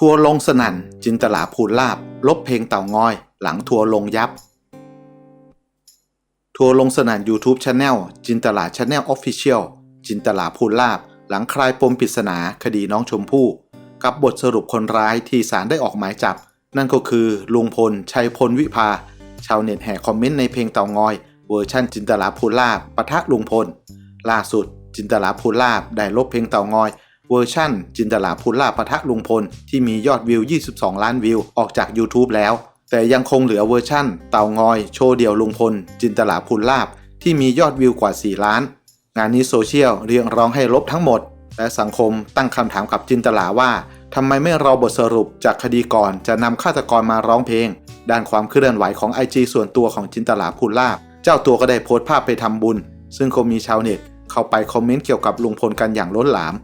ทัวร์ลงสนั่น จินตลาภูลลาบ ลบเพลงเต่างอย หลังทัวร์ลงยับ ทัวร์ลงสนั่น YouTube Channel จินตลา Channel Official จินตลาภูลลาบ หลังคลายปมปริศนาคดีน้องชมพู่ กับบทสรุปคนร้ายที่ศาลได้ออกหมายจับ นั่นก็คือลุงพล ชัยพลวิภา ชาวเน็ตแห่คอมเมนต์ในเพลงเต่างอย เวอร์ชั่นจินตลาภูลลาบปะทะลุงพล ล่าสุดจินตลาภูลาบได้ลบเพลงเต่างอย เวอร์ชั่น จินตลาภูลาปะทะลุงพล ที่มียอดวิว 22 ล้านวิว ออกจาก YouTube แล้ว แต่ยังคงเหลือเวอร์ชั่น เต่างอย โชว์เดี่ยวลุงพล จินตลาภูลาบ ที่มียอดวิวกว่า 4 ล้าน งานนี้โซเชียลเรียกร้องให้ลบทั้งหมด และสังคมตั้งคำถามกับจินตลาว่าทำไมไม่รอบทสรุปจากคดีก่อนจะนำฆาตกรมาร้องเพลง ด้านความเคลื่อนไหวของ IG ส่วนตัวของจินตลาภูลาบ เจ้าตัวก็ได้โพสต์ภาพไปทำบุญ ซึ่งก็มีชาวเน็ตเข้าไปคอมเมนต์เกี่ยวกับลุงพลกันอย่างล้นหลาม